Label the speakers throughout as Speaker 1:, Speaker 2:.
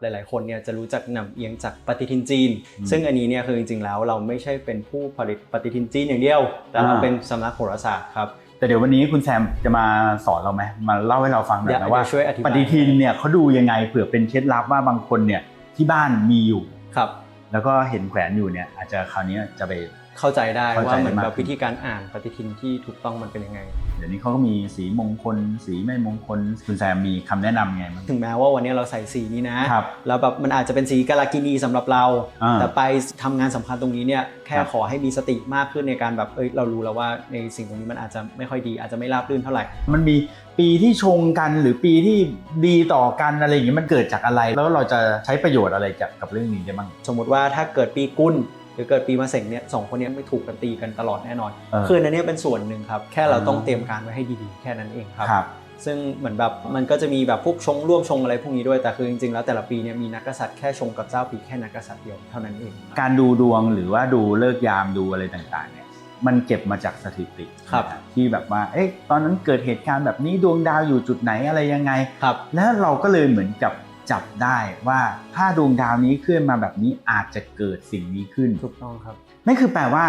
Speaker 1: หลาย ๆ คนเนี่ยจะรู้จักหนำเอียงจากปฏิทินจีน
Speaker 2: อืม
Speaker 1: ซึ่งอันนี้เนี่ยคือจริง ๆ แล้วเราไม่ใช่เป็นผู้ผลิตปฏิทินจีนอย่างเดียว แต่เรา
Speaker 2: อ่า
Speaker 1: เป็นสำนักโหราศาสตร์ครับ
Speaker 2: แต่เดี๋ยววันนี้คุณแซมจะมาสอนเราไหมมาเล่าให้เราฟังหน่อย
Speaker 1: เดี๋ยว
Speaker 2: นะว่า
Speaker 1: เดี๋ยวช่วยอธิบาย
Speaker 2: ปฏิทินเนี่ยเขาดูยังไงเผื่อเป็นเคล็ดลับว่าบางคนเนี่ยที่บ้านมีอยู่
Speaker 1: ครับ
Speaker 2: แล้วก็เห็นแขวนอยู่เนี่ยอาจจะคราวนี้จะไป
Speaker 1: เข้าใจได้
Speaker 2: เข้าใจ
Speaker 1: ว่าเหมือน
Speaker 2: ได้มาก
Speaker 1: แบบวิธีการอ่านปฏิทินที่ถูกต้องมันเป็นยังไง
Speaker 2: เดี๋ยวนี้เขาก็มีสีมงคล สีไม่มงคลคุณแซมมีคำแนะนำไงบ้าง
Speaker 1: ถึงแม้ว่าวันนี้เราใส่สีนี้นะ
Speaker 2: ครับ
Speaker 1: แล้วแบบมันอาจจะเป็นสีกาลากินีสำหรับเรา
Speaker 2: อ่า
Speaker 1: แต่ไปทำงานสำคัญตรงนี้เนี่ยแค่
Speaker 2: ครับ
Speaker 1: ขอให้มีสติมากขึ้นในการแบบเอ้ยเรารู้แล้วว่าในสิ่งตรงนี้มันอาจจะไม่ค่อยดีอาจจะไม่ราบรื่นเท่าไหร่
Speaker 2: มันมีปีที่ชงกันหรือปีที่ดีต่อกันอะไรอย่างเงี้ยมันเกิดจากอะไร แล้วเราจะใช้ประโยชน์อะไรจากกับเรื่องนี้ได้บ้าง
Speaker 1: สมมติว่าถ้าเกิดปีกุล หรือเกิดปีมะเสงเนี่ยสองคนเนี้ไม่ถูกกันตีกันตลอดแน่นอน
Speaker 2: เออ
Speaker 1: คืออันเนี้ยเป็นส่วนหนึ่งครับ แค่เราต้อง
Speaker 2: อ่า
Speaker 1: เตรียมการไว้ให้ดีๆ แค่นั้นเองครับ
Speaker 2: ครับ
Speaker 1: ซึ่งเหมือนแบบมันก็จะมีแบบพวกชงร่วมชงอะไรพวกนี้ด้วย แต่คือจริงๆ แล้วแต่ละปีเนี่ยมีนักกษัตริย์แค่ชงกับเจ้าปีแค่นักกษัตริย์เดียวเท่านั้นเอง
Speaker 2: การดูดวงหรือว่าดูเลิกษ์ยามดูอะไรต่างๆเนี่ยมันเก็บมาจากสถิติ
Speaker 1: ครับ
Speaker 2: นะที่แบบว่า เอ๊ะ ตอนนั้นเกิดเหตุการณ์แบบนี้ดวงดาวอยู่จุดไหนอะไรยังไง
Speaker 1: ครับ
Speaker 2: แล้วเราก็เลยเหมือนกับ จับได้ว่าถ้าดวงดาวนี้เคลื่อนมาแบบนี้อาจจะเกิดสิ่งนี้ขึ้น
Speaker 1: ถูกต้องครับ
Speaker 2: นั่นคือแปลว่า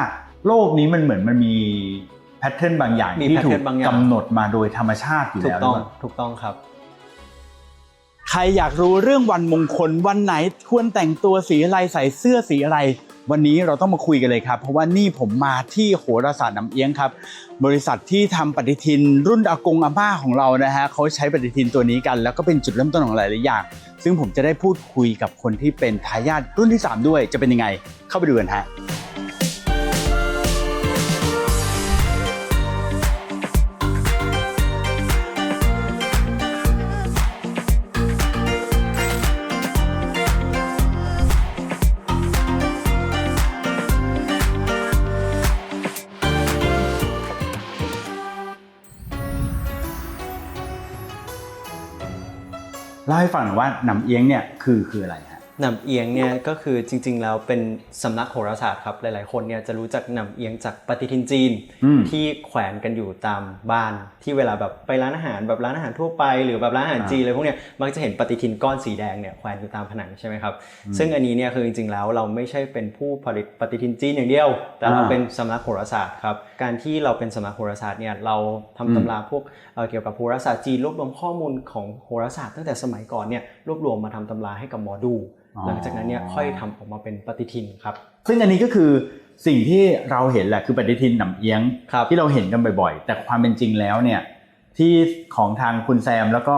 Speaker 2: โลกนี้มันเหมือนมันมีแพทเทิร์นบางอย่าง
Speaker 1: มี
Speaker 2: ที่ถูก
Speaker 1: pattern บางอย่าง
Speaker 2: กำหนดมาโดยธรรมชาติอยู่
Speaker 1: ถู
Speaker 2: แล้
Speaker 1: ก
Speaker 2: ว
Speaker 1: ต้อง
Speaker 2: หรือเปล่า
Speaker 1: ถูกต้องครับ
Speaker 2: ใครอยากรู้เรื่องวันมงคลวันไหนควรแต่งตัวสีอะไรใส่เสื้อสีอะไร วันนี้เราต้องมาคุยกันเลยครับ เพราะว่านี่ผมมาที่โหราศาสตร์น้ำเอียงครับ บริษัทที่ทำปฏิทินรุ่นอากงอาม่าของเรานะฮะเขาใช้ปฏิทินตัวนี้กัน แล้วก็เป็นจุดเริ่มต้นของหลายๆอย่าง ซึ่งผมจะได้พูดคุยกับคนที่เป็นทายาทรุ่นที่ 3 ด้วยจะเป็นยังไง เข้าไปดูกันฮะ ล่าให้ฟังหน่อยว่าหนำเอียงเนี่ยคือคืออะไรฮะ
Speaker 1: หนำเอียงเนี่ยก็คือจริง ๆ แล้วเป็นสำนักโหราศาสตร์ครับหลาย ๆ คนเนี่ยจะรู้จักหนำเอียงจากปฏิทินจีน
Speaker 2: อืม
Speaker 1: ที่แขวนกันอยู่ตามบ้านที่เวลาแบบไปร้านอาหารแบบร้านอาหารทั่วไป หรือแบบร้านอาหาร
Speaker 2: อ่า
Speaker 1: จีนอะไรพวกเนี้ยมักจะเห็นปฏิทินก้อนสีแดงเนี่ยแขวนอยู่ตามผนังใช่ไหมครับ
Speaker 2: อืม
Speaker 1: ซึ่งอันนี้เนี่ยคือจริง ๆ แล้วเราไม่ใช่เป็นผู้ผลิตปฏิทินจีนอย่างเดียว แต่เรา
Speaker 2: อ่า
Speaker 1: เป็นสำนักโหราศาสตร์ครับการที่เราเป็นสำนักโหราศาสตร์เนี่ยเราทำ
Speaker 2: อืม
Speaker 1: ตำราพวกเอ่อเกี่ยวกับโหราศาสตร์จีนรวบรวมข้อมูลของโหราศาสตร์ตั้งแต่สมัยก่อนเนี่ยรวบรวมมาทำตำราให้กับหมอดู
Speaker 2: อ๋อ
Speaker 1: หลังจากนั้นเนี่ยค่อยทำออกมาเป็นปฏิทินครับ
Speaker 2: ซึ่งอันนี้ก็คือสิ่งที่เราเห็นแหละคือปฏิทินหนำเอียง
Speaker 1: ครับ
Speaker 2: ที่เราเห็นกันบ่อยๆ แต่ความเป็นจริงแล้วเนี่ยที่ของทางคุณแซมแล้วก็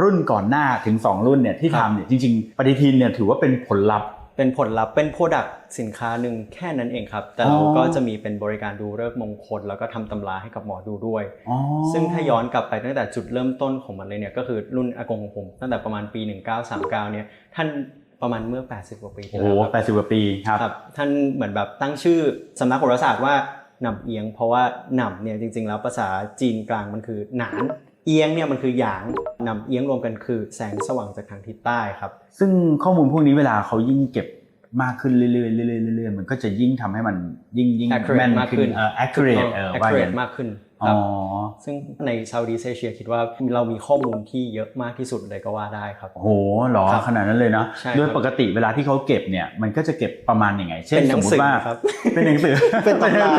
Speaker 2: รุ่นก่อนหน้าถึง 2 รุ่นเนี่ยที่ทำเนี่ยจริง ๆ ปฏิทินเนี่ยถือว่าเป็นผลลัพธ์
Speaker 1: เป็นผลลัพธ์เป็นโปรดักต์สินค้าหนึ่งแค่นั้นเองครับ แต่เรา
Speaker 2: อ๋อ
Speaker 1: ก็จะมีเป็นบริการดูเลิกษ์มงคล แล้วก็ทำตำราให้กับหมอดูด้วย
Speaker 2: อ๋อ
Speaker 1: ซึ่งถ้าย้อนกลับไปตั้งแต่จุดเริ่มต้นของมันเลยเนี่ยก็คือรุ่นอากงของผมตั้งแต่ประมาณปี 1939เนี่ยท่าน ประมาณเมื่อ 80 กว่าปี
Speaker 2: โอ้
Speaker 1: ที่
Speaker 2: โห
Speaker 1: แล้วครับ
Speaker 2: แปดสิบกว่าปีครับ
Speaker 1: ครับท่านเหมือนแบบตั้งชื่อสำนักโหราศาสตร์ว่าหนำเอียง เพราะว่าหนำเนี่ยจริง ๆ แล้วภาษาจีนกลางมันคือหนานเอียงเนี่ยมันคือหยางหนำเอียงรวมกันคือแสงสว่างจากทางทิศใต้ครับ
Speaker 2: ซึ่งข้อมูลพวกนี้เวลาเขายิ่งเก็บมากขึ้นเรื่อยๆเรื่อยๆเรื่อยๆมันก็จะยิ่งทำให้มันยิ่งยิ่ง
Speaker 1: accurate
Speaker 2: แม่น
Speaker 1: มากขึ้น
Speaker 2: เออ accurate เออว่าอย่าง
Speaker 1: accurate
Speaker 2: นั้น
Speaker 1: มากขึ้น ค
Speaker 2: อ๋
Speaker 1: รั
Speaker 2: อ
Speaker 1: บซึ่งใน Southeast Asia คิดว่าเรามีข้อมูลที่เยอะมากที่สุดเลยก็ว่าได้ครับ
Speaker 2: โอ้โหเหรอ
Speaker 1: ครับ
Speaker 2: ขนาดนั้นเลยเนาะ
Speaker 1: ใช่
Speaker 2: โดย
Speaker 1: ครับ
Speaker 2: ปกติเวลาที่เขาเก็บเนี่ยมันก็จะเก็บประมาณยังไง เช่น
Speaker 1: เป็นหนั
Speaker 2: สม
Speaker 1: ง
Speaker 2: ม
Speaker 1: สื
Speaker 2: ติ
Speaker 1: อ
Speaker 2: ว่า
Speaker 1: ครับ
Speaker 2: เป็นหนังสือ
Speaker 1: เป็นตำรา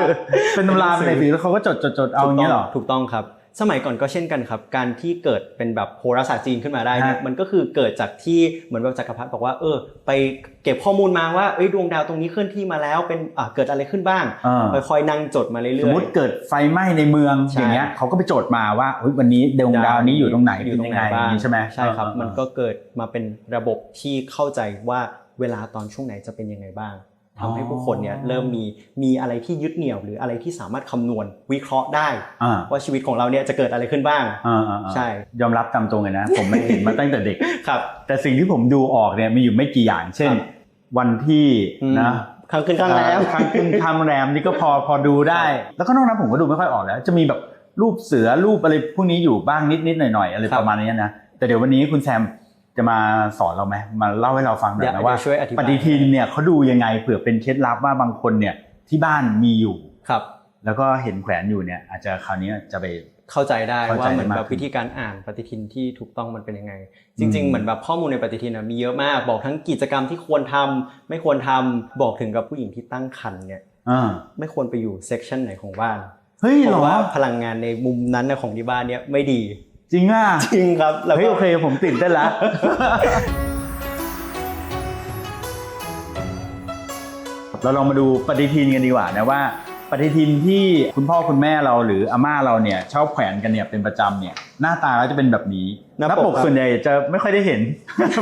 Speaker 2: เป็นตำราเป็นหนังสือแล้วเขาก็จดจดจดเอาอย่างเงี้ยเหรอ
Speaker 1: ถูกต้องครับ สมัยก่อนก็เช่นกันครับ การที่เกิดเป็นแบบโหราศาสตร์จีนขึ้นมาได้เนี่ย
Speaker 2: ฮะ
Speaker 1: มันก็คือเกิดจากที่เหมือนแบบจักรพรรดิบอกว่าเออ ไปเก็บข้อมูลมาว่าเอ้ยดวงดาวตรงนี้เคลื่อนที่มาแล้วเป็นอ่าเกิดอะไรขึ้นบ้าง
Speaker 2: อ่า
Speaker 1: ค่อยๆนั่งจดมาเรื่อยๆ
Speaker 2: สมมติเกิดไฟไหม้ในเมือง
Speaker 1: ใช่
Speaker 2: อย่างเงี้ยเขาก็ไปจดมาว่าเฮ้ยวันนี้ดวงดาวนี้อยู่ตรงไหน
Speaker 1: อยู่
Speaker 2: เป็น
Speaker 1: ตรง
Speaker 2: ยัง
Speaker 1: ไหน
Speaker 2: ไง
Speaker 1: บ้าง
Speaker 2: อย่างนี้ใช่ไหม
Speaker 1: ใช่ครับ
Speaker 2: เออ
Speaker 1: มันก็เกิดมาเป็นระบบที่เข้าใจว่าเวลาตอนช่วงไหนจะเป็นยังไงบ้าง ทำให้ผู้คนเนี่ยเริ่มมีมีอะไรที่ยึดเหนี่ยวหรืออะไรที่สามารถคำนวณวิเคราะห์ได้
Speaker 2: อ่า
Speaker 1: ว่าชีวิตของเราเนี่ยจะเกิดอะไรขึ้นบ้าง
Speaker 2: อ่าอ่าอ่า
Speaker 1: ใช่
Speaker 2: ยอมรับตามตรงเลยนะ ผมไม่เห็นมาตั้งแต่เด็ก
Speaker 1: ครับ
Speaker 2: แต่สิ่งที่ผมดูออกเนี่ยมีอยู่ไม่กี่อย่าง เช่น
Speaker 1: ครับ
Speaker 2: วันที่
Speaker 1: อืม
Speaker 2: นะ
Speaker 1: ครั้งขึ้นครั้งแรม
Speaker 2: ครั้งขึ้นครั้งแรมนี่ก็พอพอดูได้ แล้วก็นอกนั้นผมก็ดูไม่ค่อยออกแล้ว จะมีแบบรูปเสือรูปอะไรพวกนี้อยู่บ้างนิดนิดๆหน่อยหน่อยๆอะไร
Speaker 1: ครับ
Speaker 2: ประมาณนี้นะแต่เดี๋ยววันนี้คุณแซม จะมาสอนเราไหมมาเล่าให้เราฟังหน่อย
Speaker 1: เดี๋ยว
Speaker 2: นะว่า
Speaker 1: เดี๋ยวช่วยอธิบาย
Speaker 2: ปฏิทินเนี่ยเขาดูยังไงเผื่อเป็นเคล็ดลับว่าบางคนเนี่ยที่บ้านมีอยู่
Speaker 1: ครับ
Speaker 2: แล้วก็เห็นแขวนอยู่เนี่ย อาจจะคราวนี้จะไป
Speaker 1: เข้าใจได้
Speaker 2: เข้าใจ
Speaker 1: ว่าเหมือน
Speaker 2: ได้
Speaker 1: แบ
Speaker 2: มาก
Speaker 1: บ
Speaker 2: ขึ้น
Speaker 1: วิธีการอ่านปฏิทินที่ถูกต้องมันเป็นยังไงจ
Speaker 2: อื
Speaker 1: ริง
Speaker 2: ม
Speaker 1: ๆเหมือนแบบข้อมูลในปฏิทินนะมีเยอะมาก บอกทั้งกิจกรรมที่ควรทำไม่ควรทำบอกถึงกับผู้หญิงที่ตั้งครรภ์เนี่ย
Speaker 2: อ่า
Speaker 1: ไม่ควรไปอยู่เซกชันไหนของบ้าน
Speaker 2: เฮ้ย
Speaker 1: เพ
Speaker 2: เหรอ
Speaker 1: ราะว่าพลังงานในมุมนั้นนะของที่บ้านเนี่ยไม่ดี
Speaker 2: จริงอะ
Speaker 1: จริงครับแล้ว
Speaker 2: เฮ้ย
Speaker 1: ก็
Speaker 2: โอเคผมตื่นเต้นละ เราลองมาดูปฏิทินกันดีกว่านะว่า ปฏิทินที่คุณพ่อคุณแม่เราหรืออาม่าเราเนี่ยชอบแขวนกันเนี่ยเป็นประจำเนี่ยหน้าตาก็จะเป็นแบบนี้
Speaker 1: หน้า
Speaker 2: หน้า
Speaker 1: ป
Speaker 2: ป
Speaker 1: ก
Speaker 2: ก
Speaker 1: ครับ
Speaker 2: ส่วนใหญ่จะไม่ค่อยได้เห็น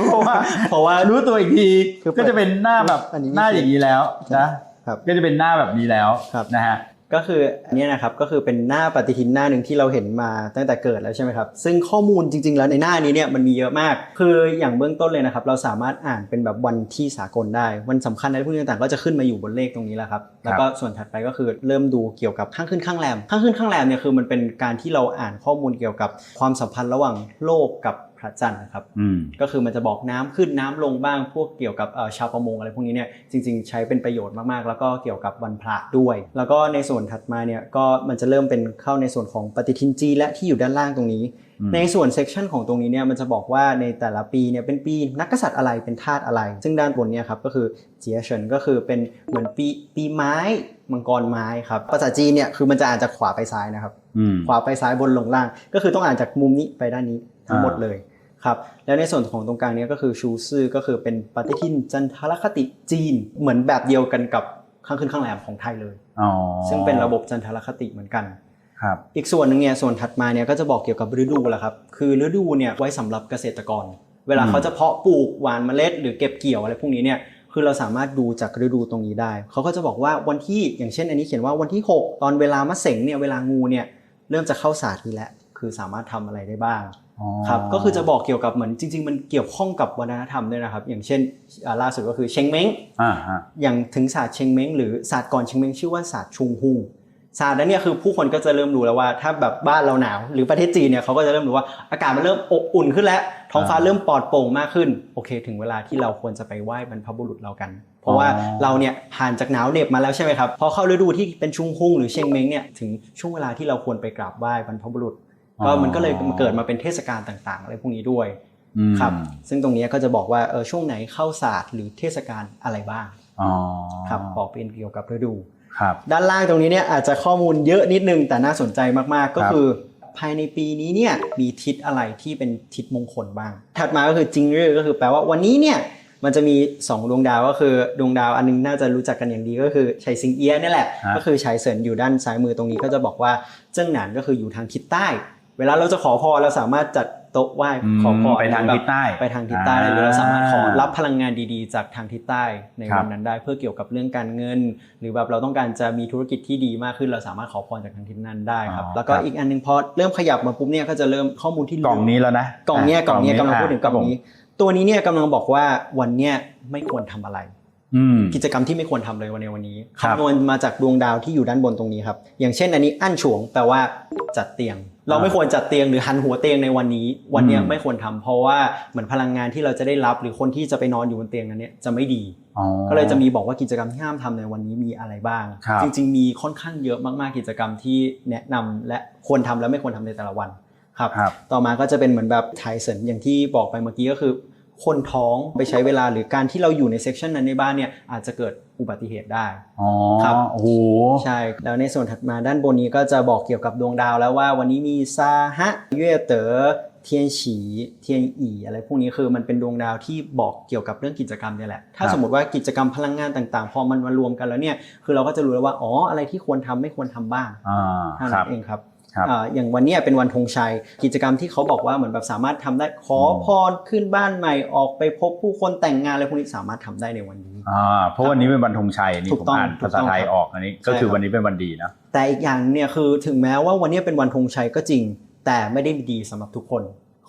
Speaker 2: เพราะว่า
Speaker 1: เพราะว่า
Speaker 2: รู้ตัวอีกที
Speaker 1: คือเปิด
Speaker 2: ก็จะเป็นหน้าแบบ
Speaker 1: อันนี้
Speaker 2: หน้าอย่างนี้แล้วนะครับก็จะเป็นหน้าแบบนี้แล้ว
Speaker 1: ครับ
Speaker 2: นะฮะ
Speaker 1: ก็คืออันเนี้ยนะครับก็คือเป็นหน้าปฏิทินหน้าหนึ่งที่เราเห็นมาตั้งแต่เกิดแล้วใช่ไหมครับซึ่งข้อมูลจริง ๆ แล้วในหน้านี้เนี่ยมันมีเยอะมาก คืออย่างเบื้องต้นเลยนะครับ เราสามารถอ่านเป็นแบบวันที่สากลได้ วันสำคัญอะไรพวกนี้ต่างๆก็จะขึ้นมาอยู่บนเลขตรงนี้แหละครับแล้วก็ส่วนถัดไปก็คือเริ่มดูเกี่ยวกับข้างขึ้นข้างแรมข้างขึ้นข้างแรมเนี่ยคือมันเป็นการที่เราอ่านข้อมูลเกี่ยวกับความสัมพันธ์ระหว่างโลกกับพ ระจันทร์นะครับ
Speaker 2: อืม
Speaker 1: ก็คือมันจะบอกน้ำขึ้นน้ำลงบ้างพวกเกี่ยวกับเอ่อชาวประมงอะไรพวกนี้เนี่ยจริง ๆ ใช้เป็นประโยชน์มากๆ แล้วก็เกี่ยวกับวันพระด้วย แล้วก็ในส่วนถัดมาเนี่ยก็มันจะเริ่มเป็นเข้าในส่วนของปฏิทินจีนและที่อยู่ด้านล่างตรงนี้
Speaker 2: อืม
Speaker 1: ในส่วนเซกชันของตรงนี้เนี่ยมันจะบอกว่าในแต่ละปีเนี่ยเป็นปีนักกษัตริย์อะไรเป็นธาตุอะไร ซึ่งด้านบนเนี่ยครับก็คือเจียเฉินก็คือเป็นเหมือนปีปีไม้มังกรไม้ครับภาษาจีนเนี่ยคือมันจะอ่านจากขวาไปซ้ายนะครับ
Speaker 2: อืม
Speaker 1: ขวาไปซ้ายบนลงล่าง ก็คือต้องอ่านจากมุมนี้ไปด้านนี้ทั้งหมด
Speaker 2: อ่า
Speaker 1: เลย ครับแล้วในส่วนของตรงกลางเนี้ยก็คือชูซื่อก็คือเป็นปฏิทินจันทรคติจีนเหมือนแบบเดียวกันกับข้างขึ้นข้างแรมของไทยเลย
Speaker 2: อ๋อ
Speaker 1: ซึ่งเป็นระบบจันทรคติเหมือนกัน
Speaker 2: ครับ
Speaker 1: อีกส่วนหนึ่งเนี่ยส่วนถัดมาเนี่ยก็จะบอกเกี่ยวกับฤดูแหละครับคือฤดูเนี่ยไว้สำหรับเกษตรกร เวลา
Speaker 2: อืม
Speaker 1: เขาจะเพาะปลูกหว่านเมล็ด หรือเก็บเกี่ยวอะไรพวกนี้เนี่ยคือเราสามารถดูจากฤดูตรงนี้ได้ เขาก็จะบอกว่าวันที่อย่างเช่น อันนี้เขียนว่าวันที่ 6 ตอนเวลามะเสงเนี่ยเวลางูเนี่ยเริ่มจะเข้าศาสตร์นี้แล้วคือสามารถทำอะไรได้บ้าง
Speaker 2: อ๋อ
Speaker 1: ครับก็คือจะบอกเกี่ยวกับเหมือนจริง ๆ มันเกี่ยวข้องกับวัฒนธรรมด้วยนะครับ อย่างเช่นอ่าล่าสุดก็คือเชงเม้ง
Speaker 2: อ่าฮะ
Speaker 1: อย่างถึงศาสตร์เชงเม้งหรือศาสตร์ก่อนเชงเม้งชื่อว่าศาสตร์ชุงฮูศาสตร์นั้นเนี่ยคือผู้คนก็จะเริ่มรู้แล้วว่า ถ้าแบบบ้านเราหนาว หรือประเทศจีนเนี่ยเขาก็จะเริ่มรู้ว่าอากาศมันเริ่มอบอุ่นขึ้นแล้ว ท้องฟ้า
Speaker 2: อ่า
Speaker 1: เริ่มปลอดโปร่งมากขึ้นโอเค ถึงเวลาที่เราควรจะไปไหว้บรรพบุรุษเรากัน เพราะว่า
Speaker 2: อ๋อ
Speaker 1: เราเนี่ยผ่านจากหนาวเหน็บมาแล้วใช่ไหมครับพอเข้าฤดูที่เป็นชุงฮุงหรือเชงเม้งเนี่ยถึงช่วงเวลาที่เราควรไปกราบไหว้บรรพบุรุษ ก็มันก็เลยเกิดมาเป็นเทศกาลต่างๆ อะไรพวกนี้ด้วย
Speaker 2: อืม
Speaker 1: ครับ ซึ่งตรงนี้ก็จะบอกว่าเออช่วงไหนเข้าศาสตร์หรือเทศกาลอะไรบ้าง
Speaker 2: อ๋อ
Speaker 1: ครับบอกเป็นเกี่ยวกับฤดู
Speaker 2: ครับ
Speaker 1: ด้านล่างตรงนี้เนี่ยอาจจะข้อมูลเยอะนิดนึงแต่น่าสนใจมากๆก็
Speaker 2: ครับ
Speaker 1: คือ ภายในปีนี้เนี่ยมีทิศอะไรที่เป็นทิศมงคลบ้าง ถัดมาก็คือจิงเร่ก็คือแปลว่าวันนี้เนี่ยมันจะมี 2 ดวงดาวก็คือดวงดาวอันนึงน่าจะรู้จักกันอย่างดีก็คือชัยซิงเอียะนี่แหละ
Speaker 2: ฮะ
Speaker 1: ก็คือชัยเซินอยู่ด้านซ้ายมือตรงนี้ก็จะบอกว่าเจิ้งหนานก็คืออยู่ทางทิศใต้ เวลาเราจะขอพรเราสามารถจัดโต๊ะไหว้ขอพร
Speaker 2: ไปทางทิศใต้
Speaker 1: ไปทางทิศใต้ได้หรือเราสามารถขอ
Speaker 2: อ่า
Speaker 1: รับพลังงานดีๆ จากทางทิศใต้ใน
Speaker 2: ครับ
Speaker 1: วันนั้นได้เพื่อเกี่ยวกับเรื่องการเงิน หรือแบบเราต้องการจะมีธุรกิจที่ดีมากขึ้น เราสามารถขอพรจากทางทิศนั้นได้ครับ
Speaker 2: อ๋อ
Speaker 1: แล้วก็
Speaker 2: ครับ
Speaker 1: อีกอันหนึงพอเริ่มขยับมาปุ๊บเนี่ยก็จะเริ่มข้อมูลที่
Speaker 2: กล่องนี้แล้วนะ
Speaker 1: กล่องเนี้ยกล่องเนี้ยกำลังพูดถึงกล่อง
Speaker 2: ครับผม
Speaker 1: นี้ ตัวนี้เนี่ยกำลังบอกว่าวันเนี้ยไม่ควรทำอะไร
Speaker 2: อืม
Speaker 1: กิจกรรมที่ไม่ควรทำเลยวันในวันนี้
Speaker 2: ครับ
Speaker 1: คำนวณมาจากดวงดาวที่อยู่ด้านบนตรงนี้ครับอย่างเช่นอันนี้อั้นฉวงแปลว่าจัดเตียง เราไม่ควรจัดเตียงหรือหันหัวเตียงในวันนี้ วันเนี้ย
Speaker 2: อืม
Speaker 1: ไม่ควรทำเพราะว่าเหมือนพลังงานที่เราจะได้รับ หรือคนที่จะไปนอนอยู่บนเตียงนั้นเนี่ยจะไม่ดี
Speaker 2: อ๋อ
Speaker 1: ก็เลยจะมีบอกว่ากิจกรรมที่ห้ามทำในวันนี้มีอะไรบ้าง
Speaker 2: ครับ
Speaker 1: จริง ๆ มีค่อนข้างเยอะมากๆกิจกรรมที่แนะนำและควรทำและไม่ควรทำในแต่ละวันครับ
Speaker 2: ครับ
Speaker 1: ต่อมาก็จะเป็นเหมือนแบบไทเซนอย่างที่บอกไปเมื่อกี้ก็คือ คนท้องไปใช้เวลาหรือการที่เราอยู่ในเซกชันนั้นในบ้านเนี่ยอาจจะเกิดอุบัติเหตุได้
Speaker 2: อ๋อ
Speaker 1: ครับ
Speaker 2: โอ้โห
Speaker 1: ใช่แล้วในส่วนถัดมาด้านบนนี้ก็จะบอกเกี่ยวกับดวงดาวแล้วว่าวันนี้มีซาฮะเย่เต๋อเทียนฉีเทียนอีอะไรพวกนี้คือมันเป็นดวงดาวที่บอกเกี่ยวกับเรื่องกิจกรรมเนี่ยแหละ ถ้า
Speaker 2: ครับ
Speaker 1: สมมติว่ากิจกรรมพลังงานต่างๆ พอมันมารวมกันแล้วเนี่ยคือเราก็จะรู้แล้วว่าอ๋ออะไรที่ควรทำไม่ควรทำบ้าง
Speaker 2: อ่า
Speaker 1: เท่า
Speaker 2: ครั
Speaker 1: นั้
Speaker 2: บ
Speaker 1: นเองครับ
Speaker 2: ครับ
Speaker 1: อ่าอย่างวันเนี้ยเป็นวันธงชัย กิจกรรมที่เขาบอกว่าเหมือนแบบสามารถทำได้ขอพรขึ้นบ้านใหม่ออกไปพบผู้คนแต่งงานอะไรพวกนี้สามารถทำได้ในวันนี้
Speaker 2: อ่าเพราะวันนี้เป็นวันธงชัยนี่
Speaker 1: ถู
Speaker 2: ผ
Speaker 1: ก
Speaker 2: ม
Speaker 1: ต้อง
Speaker 2: อ่าน
Speaker 1: ถู
Speaker 2: ภาก
Speaker 1: ต้
Speaker 2: ษา
Speaker 1: อง
Speaker 2: ไทย
Speaker 1: ครับ
Speaker 2: ออกอันนี้ก็
Speaker 1: ใช่
Speaker 2: คือ
Speaker 1: ครับ
Speaker 2: วันนี้เป็นวันดีนะ
Speaker 1: แต่อีกอย่างเนี่ยคือถึงแม้ว่าวันนี้เป็นวันธงชัยก็จริง แต่ไม่ได้ดีสำหรับทุกคน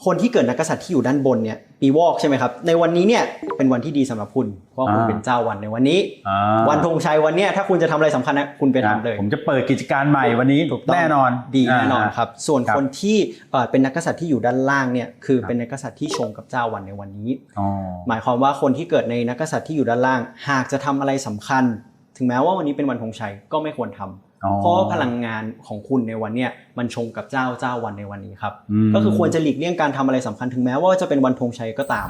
Speaker 1: คนที่เกิดนักกษัตริย์ที่อยู่ด้านบนเนี่ยปีวอกใช่ไหมครับ ในวันนี้เนี่ยเป็นวันที่ดีสำหรับคุณเพราะว่าคุณ
Speaker 2: อ่า
Speaker 1: เป็นเจ้าวันในวันนี้
Speaker 2: อ่า
Speaker 1: วันธงชัยวันเนี้ยถ้าคุณจะทำอะไรสำคัญนะคุณไปทำเลย
Speaker 2: ผมจะเปิดกิจการใหม่วันนี้
Speaker 1: ถูกต้อง
Speaker 2: แน่นอน
Speaker 1: ดีแน่นอน
Speaker 2: อ่า
Speaker 1: ครับ ส่วน
Speaker 2: ครับ
Speaker 1: คนที่เอ่อเป็นนักกษัตริย์ที่อยู่ด้านล่างเนี่ยคือ
Speaker 2: ครับ
Speaker 1: เป็นนักกษัตริย์ที่ชงกับเจ้าวันในวันนี้
Speaker 2: อ๋อ
Speaker 1: หมายความว่าคนที่เกิดในนักกษัตริย์ที่อยู่ด้านล่าง หากจะทำอะไรสำคัญ ถึงแม้ว่าวันนี้เป็นวันธงชัยก็ไม่ควรทำ
Speaker 2: อ๋อ
Speaker 1: เพราะว่าพลังงานของคุณในวันเนี้ยมันชงกับเจ้าเจ้าวันในวันนี้ครับ
Speaker 2: ม
Speaker 1: ก็คือควรจะหลีกเลี่ยงการทำอะไรสำคัญถึงแม้ว่าจะเป็นวันธงชัยก็ตาม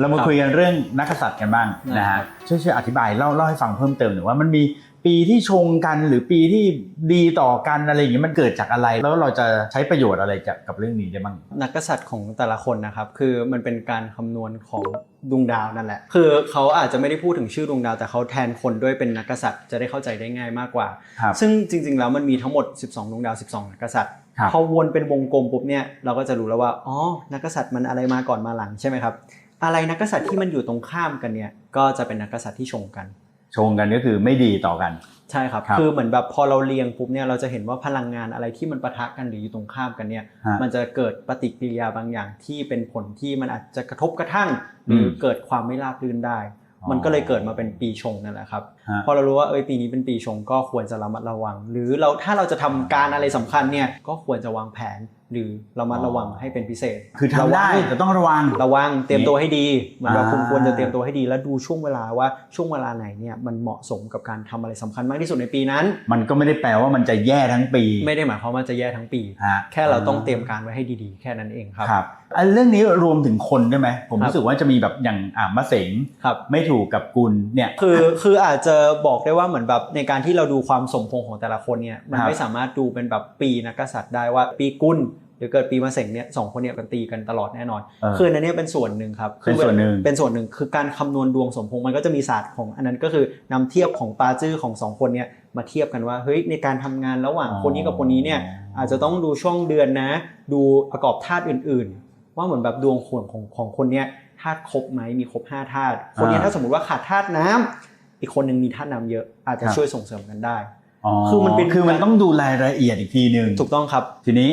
Speaker 2: เรามาคุยกันเรื่องนักกษัตริย์กันบ้าง
Speaker 1: ได้
Speaker 2: นะ
Speaker 1: ครั
Speaker 2: ฮะ
Speaker 1: บ
Speaker 2: ช่วยช่วยอธิบายเล่าเล่าให้ฟังเพิ่มเติมหน่อยว่ามันมี ปีที่ชงกันหรือปีที่ดีต่อกันอะไรอย่างเงี้ยมันเกิดจากอะไร แล้วเราจะใช้ประโยชน์อะไรจากกับเรื่องนี้ได้บ้าง
Speaker 1: นักกษัตริย์ของแต่ละคนนะครับ คือมันเป็นการคำนวณของดวงดาวนั่นแหละ คือเขาอาจจะไม่ได้พูดถึงชื่อดวงดาว แต่เขาแทนคนด้วยเป็นนักกษัตริย์จะได้เข้าใจได้ง่ายมากกว่า
Speaker 2: ครับ
Speaker 1: ซึ่งจริง ๆ แล้วมันมีทั้งหมด 12 ดวงดาว 12 นักกษัตริย์
Speaker 2: ครับ
Speaker 1: พอวนเป็นวงกลมปุ๊บเนี่ยเราก็จะรู้แล้วว่าอ๋อนักกษัตริย์มันอะไรมาก่อนมาหลังใช่ไหมครับอะไรนักกษัตริย์ที่มันอยู่ตรงข้ามกันเนี่ยก็จะเป็นนักกษัตริย์ที่ชงกัน
Speaker 2: ชงกันก็คือไม่ดีต่อกัน
Speaker 1: ใช่ครับ
Speaker 2: ครับ
Speaker 1: คือเหมือนแบบพอเราเรียงปุ๊บเนี่ยเราจะเห็นว่าพลังงานอะไรที่มันปะทะกันหรืออยู่ตรงข้ามกันเนี่ย
Speaker 2: ฮะ
Speaker 1: มันจะเกิดปฏิกิริยาบางอย่างที่เป็นผลที่มันอาจจะกระทบกระทั่ง หรืออ
Speaker 2: ม
Speaker 1: เกิดความไม่ราบรื่นได้
Speaker 2: อ๋อ
Speaker 1: มันก็เลยเกิดมาเป็นปีชงนั่นแหละครับ
Speaker 2: ฮะ
Speaker 1: พอเรารู้ว่าเอ้ยปีนี้เป็นปีชงก็ควรจะระมัดระวัง หรือเราถ้าเราจะทำการอะไรสำคัญเนี่ยก็ควรจะวางแผนหรือระมัดระวังให้เป็นพิเศษ
Speaker 2: คือทำได้
Speaker 1: ระวัง
Speaker 2: แต่ต้องระวัง
Speaker 1: ระวังเตรียมตัวให้ดีเหมือนแบบ
Speaker 2: อ่า
Speaker 1: คุณควรจะเตรียมตัวให้ดี แล้วดูช่วงเวลาว่าช่วงเวลาไหนเนี่ยมันเหมาะสมกับการทำอะไรสำคัญมากที่สุดในปีนั้น
Speaker 2: มันก็ไม่ได้แปลว่ามันจะแย่ทั้งปี
Speaker 1: ไม่ได้หมายความว่าจะแย่ทั้งปี
Speaker 2: ฮะ
Speaker 1: แค่เราต้องเตรียมการไว้ให้ดีๆ แค่นั้นเองครับ
Speaker 2: ครับอันเรื่องนี้รวมถึงคนได้ไหมผม
Speaker 1: ครับ
Speaker 2: รู้สึกว่าจะมีแบบอย่างอ่ามะเสง
Speaker 1: ครับ
Speaker 2: ไม่ถูกกับกุลเนี่ย
Speaker 1: คือคืออาจจะบอกได้ว่าเหมือนแบบในการที่เราดูความสมพงษ์ของแต่ละคนเนี่ยมัน
Speaker 2: ครับ
Speaker 1: ไม่สามารถดูเป็นแบบปีนักกษัตริย์ได้ว่าปีกุลหรือเกิดปีมะเสงเนี่ยสองคนเนี่ยกันตีกันตลอดแน่นอน
Speaker 2: เออ
Speaker 1: คืออันเนี้ยเป็นส่วนหนึ่งครับ
Speaker 2: เป็นส่วนหนึ่ง
Speaker 1: เป็นส่วนหนึ่งคือการคำนวณดวงสมพงษ์มันก็จะมีศาสตร์ของอันนั้นก็คือนำเทียบของปาจื้อของสองคนเนี่ยมาเทียบกันว่าเฮ้ยในการทำงานระหว่างคนนี้กับคนนี้เนี่ยอาจจะต้องดูช่วงเดือนนะ ดูประกอบธาตุอื่น ๆ ว่าเหมือนแบบดวงของของของคนเนี้ยธาตุครบไหมมีครบห้าธาตุคนเนี้ย
Speaker 2: อ่า
Speaker 1: ถ้าสมมติว่าขาดธาตุน้ำ อีกคนหนึ่งมีธาตุน้ำเยอะอาจจะ
Speaker 2: ครับ
Speaker 1: ช่วยส่งเสริมกันได้
Speaker 2: อ๋อ
Speaker 1: คือมันเป็น
Speaker 2: คือมันต้องดูรายละเอียดอีกทีหนึ่ง
Speaker 1: ถูกต้องครับ
Speaker 2: ทีนี้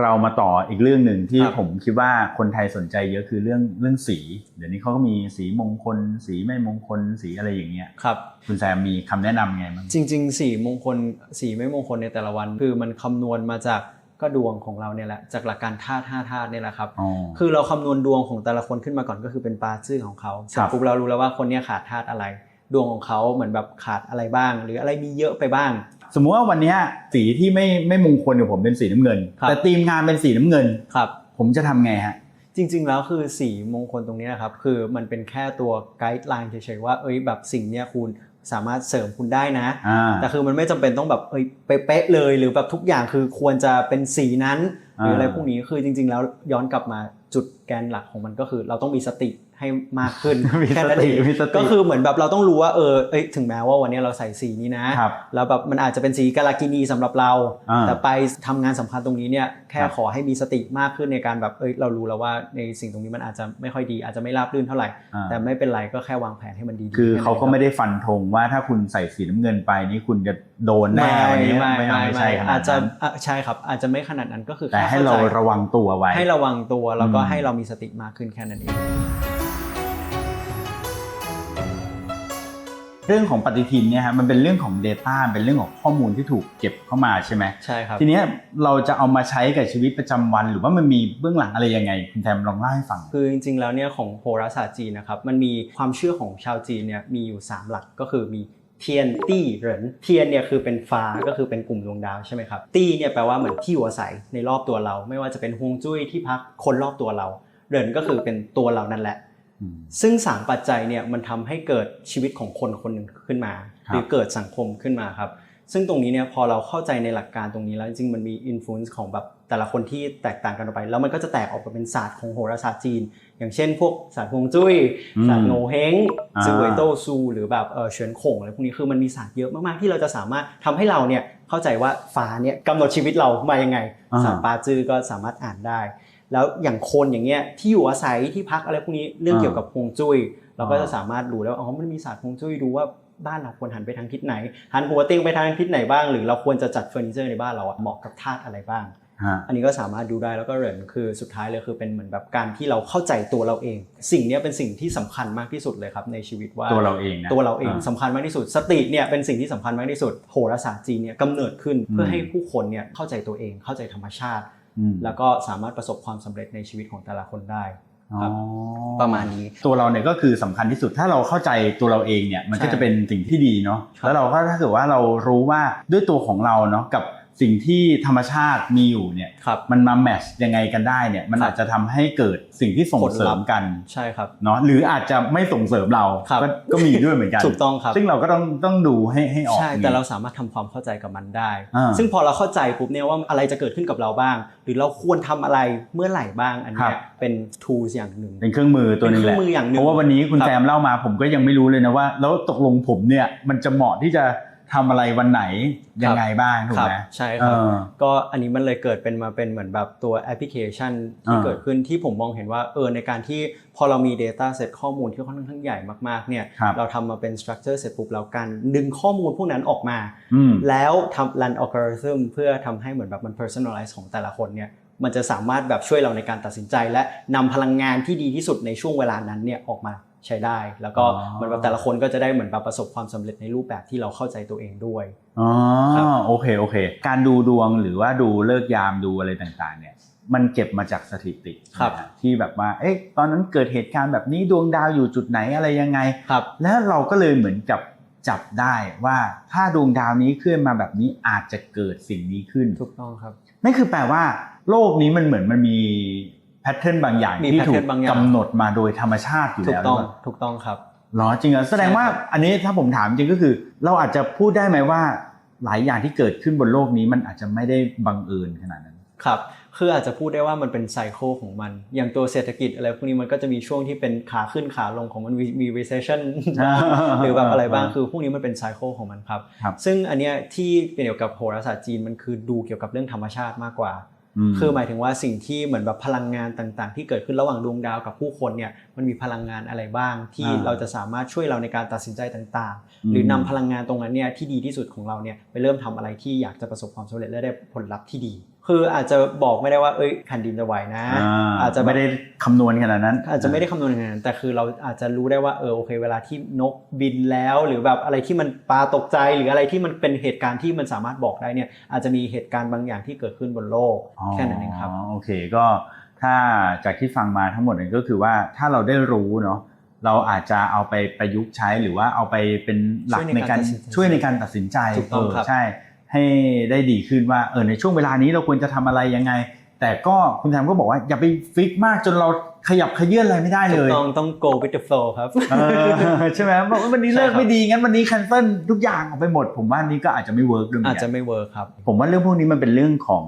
Speaker 2: เรามาต่ออีกเรื่องหนึ่งที่
Speaker 1: ครับ
Speaker 2: ผมคิดว่าคนไทยสนใจเยอะคือเรื่องเรื่องสี เดี๋ยวนี้เขาก็มีสีมงคล สีไม่มงคลสีอะไรอย่างเงี้ย
Speaker 1: ครับ
Speaker 2: คุณแซมมีคำแนะนำไงบ้าง
Speaker 1: จริง ๆ สีมงคลสีไม่มงคลในแต่ละวัน คือมันคำนวณมาจากก็ดวงของเราเนี่ยแหละจากหลักการธาตุห้าธาตุเนี่ยแหละครับ
Speaker 2: อ๋อ
Speaker 1: คือเราคำนวณดวงของแต่ละคนขึ้นมาก่อนก็คือเป็นปาจื้อของเขาเสร็จ
Speaker 2: ครับ
Speaker 1: ปุ๊บเรารู้แล้วว่าคนเนี้ยขาดธาตุอะไร ดวงของเขาเหมือนแบบขาดอะไรบ้าง หรืออะไรมีเยอะไปบ้าง
Speaker 2: สมมุติว่าวันเนี้ยสีที่ไม่ไม่มงคลกับผมเป็นสีน้ำเงิน
Speaker 1: ครับ
Speaker 2: แต่ทีมงานเป็นสีน้ำเงิน
Speaker 1: ครับ
Speaker 2: ผมจะทำไงฮะ
Speaker 1: จริง ๆ แล้วคือสีมงคลตรงนี้นะครับ คือมันเป็นแค่ตัวไกด์ไลน์เฉยๆว่าเอ้ยแบบสิ่งเนี้ยคุณสามารถเสริมคุณได้นะ
Speaker 2: อ่า
Speaker 1: แต่คือมันไม่จำเป็นต้องแบบเอ้ยเป๊ะๆเลย หรือแบบทุกอย่างคือควรจะเป็นสีนั้น หรืออะไร
Speaker 2: อ่า
Speaker 1: พวกนี้คือจริง ๆ แล้วย้อนกลับมาจุดแกนหลักของมันก็คือ เราต้องมีสติให้มากขึ้น
Speaker 2: มี
Speaker 1: แค่
Speaker 2: ส
Speaker 1: นั้น
Speaker 2: ติ
Speaker 1: เอง
Speaker 2: มีสติ
Speaker 1: ก็คือเหมือนแบบเราต้องรู้ว่าเออเอ้ยถึงแม้ว่าวันนี้เราใส่สีนี้นะ
Speaker 2: ครับ
Speaker 1: แล้วแบบมันอาจจะเป็นสีกาลากินีสำหรับเรา
Speaker 2: อ่า
Speaker 1: แต่ไปทำงานสำคัญตรงนี้เนี่ยแค่
Speaker 2: ครับ
Speaker 1: ขอให้มีสติมากขึ้นในการแบบเอ้ยเรารู้แล้วว่าในสิ่งตรงนี้มันอาจจะไม่ค่อยดีอาจจะไม่ราบรื่นเท่าไหร่
Speaker 2: อ่า
Speaker 1: แต่ไม่เป็นไรก็แค่วางแผนให้มันดีๆ
Speaker 2: คือ
Speaker 1: แนั้น
Speaker 2: เขาก็ไม่ได้ฟันธงว่าถ้าคุณใส่สีน้ำเงินไปนี่คุณจะโดนแน่
Speaker 1: ไม่
Speaker 2: วันนี้
Speaker 1: ไม่
Speaker 2: ไม่
Speaker 1: ไม่
Speaker 2: ไม่
Speaker 1: ไม่
Speaker 2: ใช่ขนา
Speaker 1: อา
Speaker 2: ด
Speaker 1: จจะ
Speaker 2: นั้น
Speaker 1: อะใช่ครับอาจจะไม่ขนาดนั้นก็คือ
Speaker 2: แต่
Speaker 1: ค่
Speaker 2: ให้เรา
Speaker 1: ข้ใจ
Speaker 2: ระวังตัวไว้
Speaker 1: ให้ระวังตัวแล้วก็
Speaker 2: อืม
Speaker 1: ให้เรามีสติมากขึ้นแค่นั้นเอง
Speaker 2: เรื่องของปฏิทินเนี่ยฮะมันเป็นเรื่องของ Data เป็นเรื่องของข้อมูลที่ถูกเก็บเข้ามาใช่ไหม
Speaker 1: ใช่ครับ
Speaker 2: ทีเนี้ยเราจะเอามาใช้กับชีวิตประจำวัน หรือว่ามันมีเบื้องหลังอะไรยังไงคุณแทมลองเล่าให้ฟัง
Speaker 1: คือจริงๆแล้วเนี่ยของโหราศาสตร์จีนนะครับมันมีความเชื่อของชาวจีนเนี่ยมีอยู่ 3 หลักก็คือมี เทียนตี้เหรินเทียนเนี่ยคือเป็นฟ้าก็คือเป็นกลุ่มดวงดาวใช่ไหมครับตี้เนี่ยแปลว่าเหมือนที่อยู่อาศัยในรอบตัวเรา ไม่ว่าจะเป็นฮวงจุ้ยที่พักคนรอบตัวเราเหรินก็คือเป็นตัวเรานั่นแหละ ซึ่งสามปัจจัยเนี่ยมันทำให้เกิดชีวิตของคนคนหนึ่งขึ้นมา
Speaker 2: ครับ
Speaker 1: หรือเกิดสังคมขึ้นมาครับซึ่งตรงนี้เนี่ยพอเราเข้าใจในหลักการตรงนี้แล้วจริงๆมันมีอิ f ฟ u นซ์ของแบบ แต่ละคนที่แตกต่างกันออกไป แล้วมันก็จะแตกออกมาเป็นศาสตร์ของโหราศาสตร์จีน อย่างเช่น พวกศาสตร์ฮวงจุ้ย
Speaker 2: อืม
Speaker 1: ศาสตร์โงเฮง
Speaker 2: อ่า
Speaker 1: ซือเวยโตซูหรือแบบเออเฉินคงอะไรพวกนี้คือมันมีศาสตร์เยอะมากๆที่เราจะสามารถทำให้เราเนี่ยเข้าใจว่าฟ้าเนี่ยกำหนดชีวิตเรามายังไง
Speaker 2: อ่า
Speaker 1: ศาสตร์ปาจื้อก็สามารถอ่านได้ แล้วอย่างคนอย่างเงี้ยที่อยู่อาศัยที่พักอะไรพวกนี้เรื่องเกี่ยวกับฮวงจุ้ยเราก็จะสามารถรู้แล้วว่าอ๋อมันมีศาสตร์ฮวงจุ้ยดูว่าบ้านเราควรหันไปทางทิศไหนหันหัวเตียงไปทางทิศไหนบ้าง หรือเราควรจะจัดเฟอร์นิเจอร์ในบ้านเราอะเหมาะกับธาตุอะไรบ้าง
Speaker 2: ฮะ
Speaker 1: อันนี้ก็สามารถดูได้แล้วก็เหรินคือสุดท้ายเลยคือเป็นเหมือนแบบการที่เราเข้าใจตัวเราเอง สิ่งเนี้ยเป็นสิ่งที่สำคัญมากที่สุดเลยครับในชีวิตว่า
Speaker 2: ตัวเราเองนะ
Speaker 1: ตัวเราเอง
Speaker 2: อ่า
Speaker 1: สำคัญมากที่สุด สติเนี่ยเป็นสิ่งที่สำคัญมากที่สุดโหราศาสตร์จีนเนี่ยกำเนิดขึ้นเพื่อให้ผู้คนเนี่ยเข้าใจตัวเองเข้าใจธรรมชาติ
Speaker 2: อืม
Speaker 1: แล้วก็สามารถประสบความสำเร็จในชีวิตของแต่ละคนได้ครับ
Speaker 2: อ๋อ
Speaker 1: ประมาณนี้
Speaker 2: ตัวเราเนี่ยก็คือสำคัญที่สุดถ้าเราเข้าใจตัวเราเองเนี่ยมันก็
Speaker 1: ใช่
Speaker 2: จะเป็นสิ่งที่ดีเนาะ
Speaker 1: ครับ
Speaker 2: แล้วเราก็ถ้าเกิดว่าเรารู้ว่าด้วยตัวของเราเนาะกับ สิ่งที่ธรรมชาติมีอยู่เนี่ย
Speaker 1: ครับ
Speaker 2: มันมาแมทช์ยังไงกันได้เนี่ยมัน
Speaker 1: ครับ
Speaker 2: อาจจะทำให้เกิดสิ่งที่ส่งเสริ
Speaker 1: ผลลั
Speaker 2: ม
Speaker 1: พธ์
Speaker 2: กัน
Speaker 1: ใช่ครับ
Speaker 2: เนาะหรืออาจจะไม่ส่งเสริมเรา
Speaker 1: ครับ
Speaker 2: ก็ก็มีด้วยเหมือนกัน
Speaker 1: ถูกต้องครับ
Speaker 2: ซึ่งเราก็ต้องต้องดูให้ให้ออก
Speaker 1: ใช่แต่เราสามารถทำความเข้าใจกับมันได้
Speaker 2: อ่า
Speaker 1: ซึ่งพอเราเข้าใจปุ๊บเนี่ยว่าอะไรจะเกิดขึ้นกับเราบ้าง หรือเราควรทำอะไรเมื่อไหร่บ้างอันเนี้
Speaker 2: ค
Speaker 1: ย
Speaker 2: รับ
Speaker 1: เป็น tools อย่างหนึ่ง
Speaker 2: เป็นเครื่องมือตัวหนึงแหละ
Speaker 1: เป็นเครื่องมืออย่างหนึ่ง
Speaker 2: เพราะว่าวันนี้คุณ
Speaker 1: ครับ
Speaker 2: แซมเล่ามาผมก็ยังไม่รู้เลยนะว่า แล้วตกลงผมเนี่ยมันจะเหมาะที่จะ ทำอะไรวันไหนยังไงบ้างถูก
Speaker 1: ครับ
Speaker 2: ไหม
Speaker 1: ใช่ครับ
Speaker 2: เออ
Speaker 1: ก็อันนี้มันเลยเกิดเป็นมาเป็นเหมือนแบบตัวแอปพลิเคชันที่
Speaker 2: อ่า
Speaker 1: เกิดขึ้นที่ผมมองเห็นว่าเออในการที่พอเรามี Data เซตข้อมูลที่ค่อนข้างใหญ่มากๆเนี่ย
Speaker 2: ครับ
Speaker 1: เราทำมาเป็น Structure เสร็จปุ๊บแล้วกันดึงข้อมูลพวกนั้นออกมา
Speaker 2: อืม
Speaker 1: แล้วทำ run algorithm เพื่อทำให้เหมือนแบบมัน personalize ของแต่ละคนเนี่ยมันจะสามารถแบบช่วยเราในการตัดสินใจ และนำพลังงานที่ดีที่สุดในช่วงเวลานั้นเนี่ยออกมา ใช้ได้ แล้วก็
Speaker 2: อ๋อ
Speaker 1: เหมือนแบบแต่ละคนก็จะได้เหมือนแบบประสบความสำเร็จในรูปแบบที่เราเข้าใจตัวเองด้วย
Speaker 2: อ๋อ
Speaker 1: ครับ
Speaker 2: โอเคโอเค การดูดวงหรือว่าดูเลิกษ์ยามดูอะไรต่างๆ เนี่ย มันเก็บมาจากสถิติ
Speaker 1: ครับ
Speaker 2: นะฮะที่แบบว่าเอ๊ะตอนนั้นเกิดเหตุการณ์แบบนี้ดวงดาวอยู่จุดไหนอะไรยังไง
Speaker 1: ครับ
Speaker 2: แล้วเราก็เลยเหมือนกับจับได้ว่าถ้าดวงดาวนี้เคลื่อนมาแบบนี้อาจจะเกิดสิ่งนี้ขึ้น
Speaker 1: ถูกต้องครับ
Speaker 2: นั่นคือแปลว่า โลกนี้มันเหมือนมันมีแพทเทิร์นบางอย่าง
Speaker 1: มี
Speaker 2: ที่ถูก
Speaker 1: pattern บางอย่าง
Speaker 2: กำหนดมาโดยธรรมชาติอยู่
Speaker 1: ถู
Speaker 2: แล้
Speaker 1: ก
Speaker 2: ว
Speaker 1: ต้อง
Speaker 2: หรือเปล่า
Speaker 1: ถูกต้องครับ
Speaker 2: เหรอจริงเหรอแสดงว่า
Speaker 1: ใช่ครับ
Speaker 2: อันนี้ถ้าผมถามจริงก็คือ เราอาจจะพูดได้ไหมว่า หลายอย่างที่เกิดขึ้นบนโลกนี้มันอาจจะไม่ได้บังเอิญขนาดนั้น
Speaker 1: ครับคืออาจจะพูดได้ว่ามันเป็นไซเคิลของมัน อย่างตัวเศรษฐกิจอะไรพวกนี้มันก็จะมีช่วงที่เป็นขาขึ้นขาลงของมันมีมี recession
Speaker 2: อ่า
Speaker 1: หรือแบบอะไรบ้าง
Speaker 2: อ่า
Speaker 1: คือพวกนี้มันเป็นไซเคิลของมันครับ
Speaker 2: ครับ
Speaker 1: ซึ่งอันเนี้ยที่เกี่ยวกับโหราศาสตร์จีนมันคือดูเกี่ยวกับเรื่องธรรมชาติมากกว่า
Speaker 2: ม
Speaker 1: คือหมายถึงว่าสิ่งที่เหมือนแบบพลังงานต่างๆ ที่เกิดขึ้นระหว่างดวงดาวกับผู้คนเนี่ยมันมีพลังงานอะไรบ้าง ที่
Speaker 2: อ่า
Speaker 1: เราจะสามารถช่วยเราในการตัดสินใจต่าง
Speaker 2: อืม
Speaker 1: ๆหรือนำพลังงานตรงนั้นเนี่ยที่ดีที่สุดของเราเนี่ยไปเริ่มทำอะไรที่อยากจะประสบความสำเร็จและได้ผลลัพธ์ที่ดี คืออาจจะบอกไม่ได้ว่าเอ้ยแผ่นดินจะไหวนะ อาจจะแบบ
Speaker 2: ไม่ได้คำนวณขนาดนั้น
Speaker 1: อาจจะไม่ได้คำนวณอย่างนั้น แต่คือเราอาจจะรู้ได้ว่าเออโอเค เวลาที่นกบินแล้ว หรือแบบอะไรที่มันปลาตกใจหรืออะไรที่มันเป็นเหตุการณ์ที่มันสามารถบอกได้เนี่ยอาจจะมีเหตุการณ์บางอย่างที่เกิดขึ้นบนโลกแค่นั้นเองครับ
Speaker 2: อ๋อโอเคก็ถ้าจากที่ฟังมาทั้งหมดเนี่ยก็คือว่าถ้าเราได้รู้เนาะเราอาจจะเอาไปประยุกต์ใช้หรือว่าเอาไปเป็นหลัก
Speaker 1: ช่วย
Speaker 2: ใน
Speaker 1: ใน
Speaker 2: กา
Speaker 1: การรตัดสินใจ
Speaker 2: ช่วยในการตัดสินใจ
Speaker 1: ถูกต้อง
Speaker 2: เค
Speaker 1: รับ
Speaker 2: ใช่ ให้ได้ดีขึ้นว่าเออในช่วงเวลานี้เราควรจะทำอะไรยังไง แต่ก็คุณแซมก็บอกว่าอย่าไปฟิกมากจนเราขยับขยื่นอะไรไม่ได้
Speaker 1: ถู
Speaker 2: เล
Speaker 1: ก
Speaker 2: ย
Speaker 1: ต้องต้อง go with the flow ครับ
Speaker 2: เออใช่ไหมบอกว่าวันนี้เลิก
Speaker 1: ใช่ครับ
Speaker 2: ไม่ดีงั้นวันนี้แคนเซิลทุกอย่างออกไปหมด ผมว่านี่ก็อาจจะไม่เวิร์กด้วยเหมื
Speaker 1: อา
Speaker 2: อ
Speaker 1: จ
Speaker 2: นกั
Speaker 1: จะ
Speaker 2: น
Speaker 1: ไม่เวิร์คครับ
Speaker 2: ผมว่าเรื่องพวกนี้มันเป็นเรื่องของ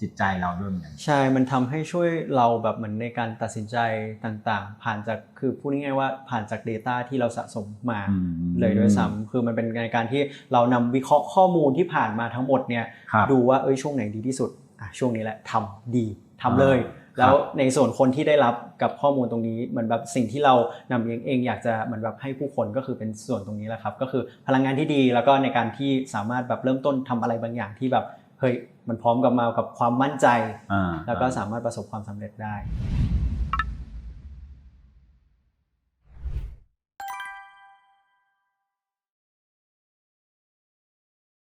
Speaker 2: จิตใจเราด้วยเหมือนกัน
Speaker 1: ใช่ มันทำให้ช่วยเราแบบเหมือนในการตัดสินใจต่างๆ ผ่านจากคือพูดง่ายๆว่าผ่านจาก Data ที่เราสะสมมา
Speaker 2: อืม
Speaker 1: เลยด้วยซ้ำคือมันเป็นในการที่เรานำวิเคราะห์ข้อมูลที่ผ่านมาทั้งหมดเนี่ย
Speaker 2: ครับ
Speaker 1: ดูว่าเอ้ยช่วงไหนดีที่สุดอะ ช่วงนี้แหละทำดีทำเลย
Speaker 2: อ่า
Speaker 1: แล้วในส่วนคนที่ได้รับกับข้อมูลตรงนี้เหมือนแบบสิ่งที่เรานำเองเองอยากจะเหมือนแบบให้ผู้คนก็คือเป็นส่วนตรงนี้แหละครับ ก็คือพลังงานที่ดีแล้วก็ในการที่สามารถแบบเริ่มต้นทำอะไรบางอย่างที่แบบเฮ้ยมันพร้อมกับมากับความมั่นใจ
Speaker 2: อ่า
Speaker 1: แล้วก็สามารถประสบความสำเร็จได้